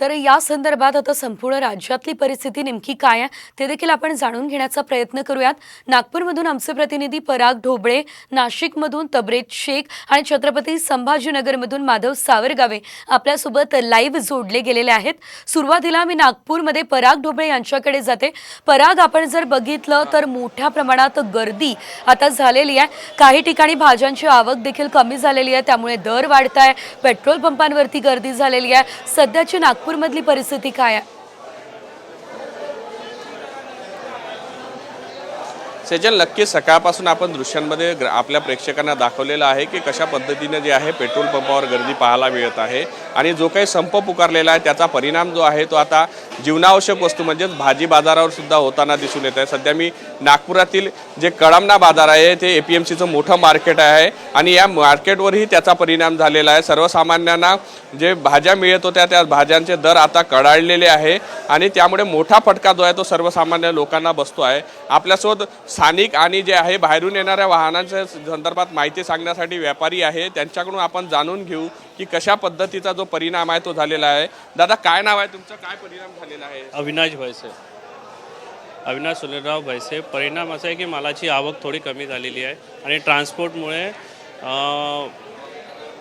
तर या संदर्भात आता संपूर्ण राज्यातली परिस्थिती नेमकी काय आहे ते देखील आपण जाणून घेण्याचा प्रयत्न करूयात. नागपूरमधून आमचे प्रतिनिधी पराग ढोबळे नाशिकमधून तबरेज शेख आणि छत्रपती संभाजीनगरमधून माधव सावरगावे आपल्यासोबत लाईव्ह जोडले गेलेले आहेत. सुरुवातीला मी नागपूरमध्ये पराग ढोबळे यांच्याकडे जाते. पराग आपण जर बघितलं तर मोठ्या प्रमाणात गर्दी आता झालेली आहे. काही ठिकाणी भाज्यांची आवक देखील कमी झालेली आहे त्यामुळे दर वाढत आहे पेट्रोल पंपांवरती गर्दी झालेली आहे. सध्याची नागपूर नागपूरमधली परिस्थिती काय सेजल नक्कीच सकाळपासून आपण दृश्यांमध्ये ग्र- आपल्या प्रेक्षकांना दाखवलेलं आहे की कशा पद्धतीने जे आहे पेट्रोल पंपावर गर्दी पाहायला मिळत आहे. आणि जो काही संप पुकारलेला आहे त्याचा परिणाम जो आहे तो आता जीवनावश्यक वस्तू म्हणजेच भाजी बाजारावर सुद्धा होताना दिसून येत आहे. सध्या मी नागपुरातील जे कळमना बाजार आहे ते ए पी एम सीचं मोठं मार्केट आहे. आणि या मार्केटवरही त्याचा परिणाम झालेला आहे. सर्वसामान्यांना जे भाज्या मिळत होत्या त्या भाज्यांचे दर आता कडाळलेले आहे. आणि त्यामुळे मोठा फटका जो आहे तो सर्वसामान्य लोकांना बसतो आहे. आपल्यासोबत स्थानिक आणि जे आहे बाहेरून येणाऱ्या वाहनांच्या संदर्भात माहिती सांगण्यासाठी व्यापारी आहे. त्यांच्याकडून आपण जाणून घेऊ की कशा पद्धतीचा जो परिणाम आहे तो झालेला आहे. दादा काय नाव आहे तुमचं? काय परिणाम झालेला आहे? अविनाश भैसे. अविनाश सुनीलराव भैसे. परिणाम असा आहे की मालाची आवक थोडी कमी झालेली आहे आणि ट्रान्सपोर्टमुळे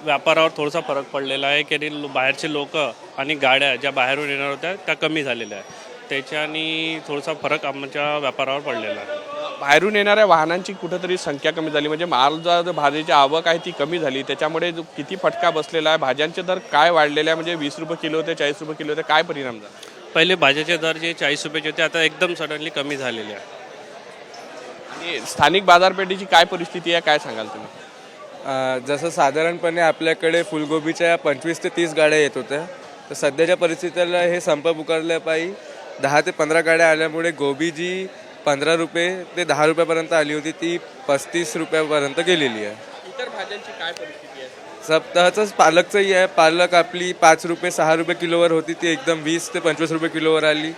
व्यापारावर थोडासा फरक पडलेला आहे की बाहेरचे लोक आणि गाड्या ज्या बाहेरून येणार होत्या त्या कमी झालेल्या आहेत. त्याच्यानी थोडासा फरक आमच्या व्यापारावर पडलेला आहे. बाहेरून येणाऱ्या वाहनांची कुठेतरी संख्या कमी झाली. म्हणजे माल जो जो भाजीची आवक आहे ती कमी झाली. त्याच्यामुळे जो किती फटका बसलेला आहे भाज्यांचे दर काय वाढलेले आहे म्हणजे वीस रुपये किलो होते चाळीस रुपये किलो होते काय परिणाम झाला? पहिले भाज्याचे दर जे चाळीस रुपयाचे होते आता एकदम सडनली कमी झालेले आहे. आणि स्थानिक बाजारपेठेची काय परिस्थिती आहे काय सांगाल तुम्ही? अ, जसं साधारणपणे आपल्याकडे फुलगोबीच्या पंचवीस ते तीस गाड्या येत होत्या. तर सध्याच्या परिस्थितीला हे संप पुकारल्यापायी दहा ते पंधरा गाड्या आल्यामुळे गोबी जी पंधरा रुपये ते दहा रुपयापर्यंत आली होती ती पस्तीस रुपयापर्यंत गेलेली आहे. इतर भाज्यांची काय परिस्थिती आहे? सप्ताहाचंच पालकचंही आहे. पालक आपली पाच रुपये सहा रुपये किलोवर होती ती एकदम वीस ते पंचवीस रुपये किलोवर आली.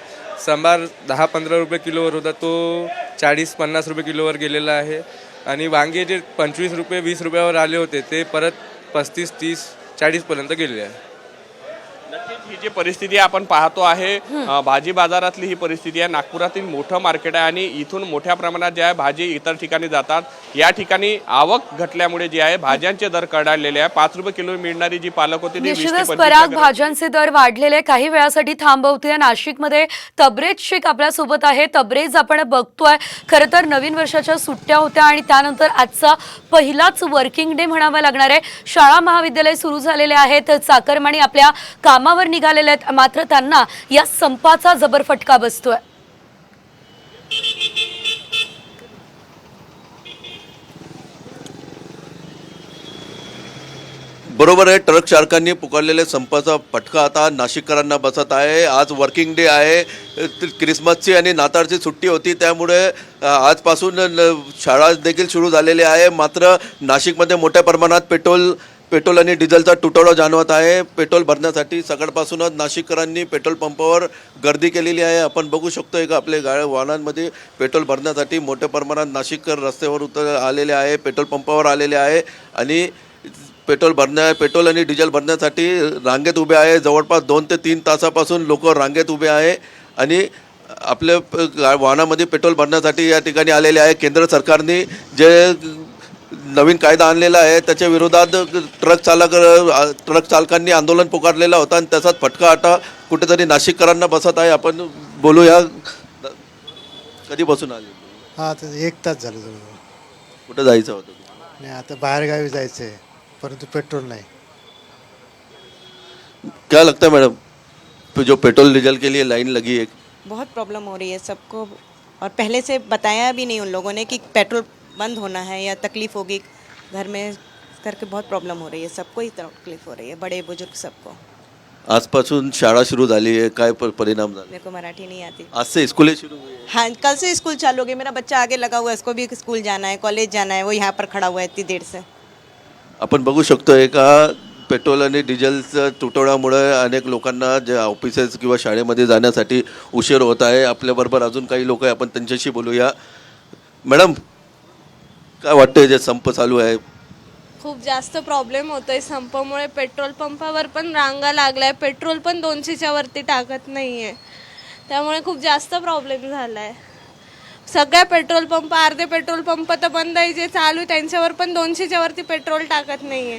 सांबार दहा पंधरा रुपये किलोवर होता तो चाळीस पन्नास रुपये किलोवर गेलेला आहे. आणि वांगे जे पंचवीस रुपये वीस रुपयावर आले होते ते परत पस्तीस तीस चाळीसपर्यंत गेले आहे. ही जी परिस्थिती आपण पाहतो आहे भाजी बाजारातली ही परिस्थिती आहे. नागपुरातील मोठं मार्केट आहे आणि इथून मोठ्या प्रमाणात जे आहे भाजी इतर ठिकाणी जातात. या ठिकाणी आवक घटल्यामुळे जी आहे भाज्यांचे दर कडाळलेले आहे. पाच रुपये किलो मिळणारी जी पालक होती निश्चितच पराग भाज्यांचे दर वाढलेले काही वेळासाठी थांबवते. नाशिकमध्ये तबरेज शेख आपल्यासोबत आहे. तबरेज आपण बघतोय. खरं तर नवीन वर्षाच्या सुट्ट्या होत्या आणि त्यानंतर आजचा पहिलाच वर्किंग डे म्हणावा लागणार आहे. शाळा महाविद्यालय सुरू झालेले आहेत. चाकरमानी आपल्या कामावर निघालेले आहेत. मात्र त्यांना या संपाचा जबर फटका बसतोय. बरोबर आहे ट्रक चालकांनी पुकारलेल्या संपाचा फटका आता नाशिककरांना बसत आहे. आज वर्किंग डे आहे. क्रिसमसची आणि नाताळची सुट्टी होती त्यामुळे आजपासून शाळा देखील सुरू झालेली आहे. मात्र नाशिकमध्ये मोठ्या प्रमाणात पेट्रोल पेट्रोल आणि डिझेलचा तुटवडा जाणवत आहे. पेट्रोल भरण्यासाठी सकाळपासूनच नाशिककरांनी पेट्रोल पंपावर गर्दी केलेली आहे. आपण बघू शकतो का आपल्या गाड्या वाहनांमध्ये पेट्रोल भरण्यासाठी मोठ्या प्रमाणात नाशिककर रस्त्यावर उतर आलेले आहे पेट्रोल पंपावर आलेले आहे आणि पेट्रोल भरण्या पेट्रोल आणि डिझेल भरण्यासाठी रांगेत उभे आहे. जवळपास दोन ते तीन तासापासून लोक रांगेत उभे आहे आणि आपल्या गा- वाहनामध्ये पेट्रोल भरण्यासाठी या ठिकाणी आलेले आहे. केंद्र सरकारने जे नवीन कायदा आणलेला आहे त्याच्या विरोधात ट्रक चालक ट्रक चालकांनी आंदोलन पुकारलेलं होतं आणि त्याचाच फटका आता कुठेतरी नाशिककरांना बसत आहे. आपण बोलूया. कधीपासून आले? हा तर एक तास झालं जवळ कुठं जायचं होतं? नाही आता बाहेरगावी जायचं आहे परंतु पेट्रोल नाही. क्या लगता है मैडम? तो जो पेट्रोल डीजल के लिए लाइन लगी है बहुत प्रॉब्लम हो रही है सबको। और पहले से बताया भी नहीं उन लोगों ने कि पेट्रोल बंद होना है या तकलीफ़ होगी घर में करके बहुत प्रॉब्लम हो रही है सबको ही तकलीफ हो रही है बड़े बुजुर्ग सबको। आजपासून शाळा सुरू झाली आहे काय परिणाम झाले? मेरे को मराठी नहीं आती। आज से स्कूलें शुरू हुई है? हाँ कल से स्कूल चालू हो गई मेरा बच्चा आगे लगा हुआ है उसको भी स्कूल जाना है कॉलेज जाना है वो यहाँ पर खड़ा हुआ है इतनी देर से। आपण बघू शकतोय का पेट्रोल आणि डिझेलचं तुटवड्यामुळे अनेक लोकांना जे ऑफिसेस किंवा शाळेमध्ये जाण्यासाठी उशीर होत आहे. आपल्याबरोबर अजून काही लोक आहे आपण त्यांच्याशी बोलूया. मॅडम काय वाटतंय जे संप चालू आहे? खूप जास्त प्रॉब्लेम होतोय संपामुळे. पेट्रोल पंपावर पण रांगा लागलाय. पेट्रोल पण दोनशेच्या वरती टाकत नाही आहे त्यामुळे खूप जास्त प्रॉब्लेम झाला आहे सगळ्या पेट्रोल पंप अर्धे पेट्रोल पंप तर बंद आहे जे चालू त्यांच्यावर पण दोनशेच्या वरती पेट्रोल टाकत नाहीये.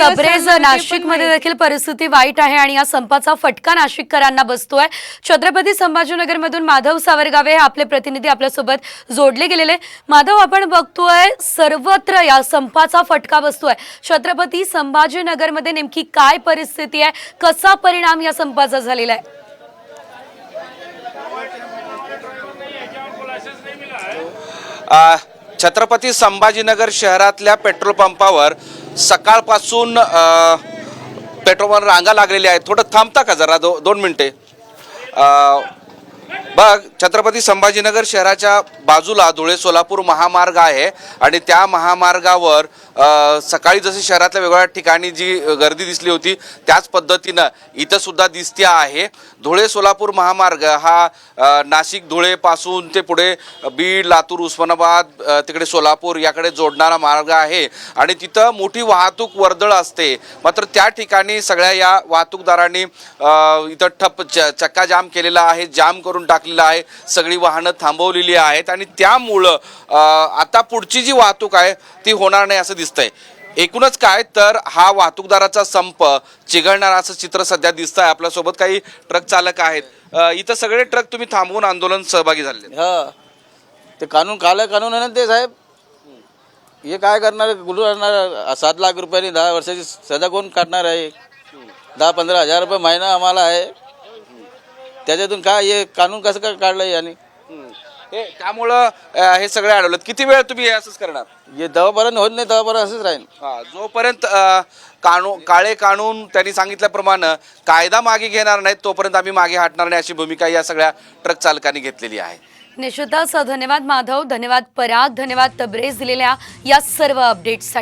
तब्रेज पण नाशिकमध्ये देखील परिस्थिती वाईट आहे आणि या संपाचा फटका नाशिककरांना बसतोय. छत्रपती संभाजीनगरमधून माधव सावरगावे हे आपले प्रतिनिधी आपल्यासोबत जोडले गेलेले. माधव आपण बघतोय सर्वत्र या संपाचा फटका बसतोय. छत्रपती संभाजीनगरमध्ये नेमकी काय परिस्थिती आहे? कसा परिणाम या संपाचा झालेला आहे अ, छत्रपती संभाजीनगर शहरातल्या पेट्रोल पंपावर सकाळपासून पेट्रोल पंप रांगा लागलेल्या आहेत. थोडं थांबता का जरा? दो दोन मिनटे. बघ छत्रपती संभाजीनगर शहराच्या बाजूला धुळे सोलापूर महामार्ग आहे आणि त्या महामार्गावर सकाळी जशी शहरातल्या वेगवेगळ्या ठिकाणी जी गर्दी दिसली होती त्याच पद्धतीनं इथं सुद्धा दिसते आहे. धुळे सोलापूर महामार्ग हा नाशिक धुळेपासून ते पुढे बीड लातूर उस्मानाबाद तिकडे सोलापूर याकडे जोडणारा मार्ग आहे. आणि तिथं मोठी वाहतूक वर्दळ असते. मात्र त्या ठिकाणी सगळ्या या वाहतूकदारांनी इथं ठप्प च चक्का जाम केलेला आहे. जाम करून टाकलेला आहे. सगळी वाहनं थांबवलेली आहेत आणि त्यामुळं आता पुढची जी वाहतूक आहे ती होणार नाही असं दिसतंय. एकूणच काय तर हा वाहतूकदाराचा संप चिघळणारा असं चित्र सध्या दिसतंय. आपल्यासोबत काही ट्रक चालक आहेत. इथं सगळे ट्रक तुम्ही थांबवून आंदोलन सहभागी झाले हा. ते कानून काल कानून आहे ना ते साहेब? हे काय करणार गुलू आणणार सात लाख रुपयांनी दहा वर्षाची सजा कोण काढणार आहे? दहा पंधरा हजार रुपये महिना आम्हाला आहे. त्याच्यातून काय हे कानून कसं काय काढलं याने? हे त्यामुळं अ, हे सगळे अडवलं किती वेळ तुम्ही हे असंच करणार? हे दवापर्यंत होत नाही दवापर्यंत असंच राहील हा, जोपर्यंत अ, कानून काळे कानून त्यांनी सांगितल्याप्रमाणे कायदा मागे घेणार नाहीत तोपर्यंत आम्ही मागे हटणार नाही अशी भूमिका या सगळ्या ट्रक चालकांनी घेतलेली आहे. निश्चितच धन्यवाद माधव धन्यवाद पराग धन्यवाद तब्रेज दिलेल्या या सर्व अपडेट्ससाठी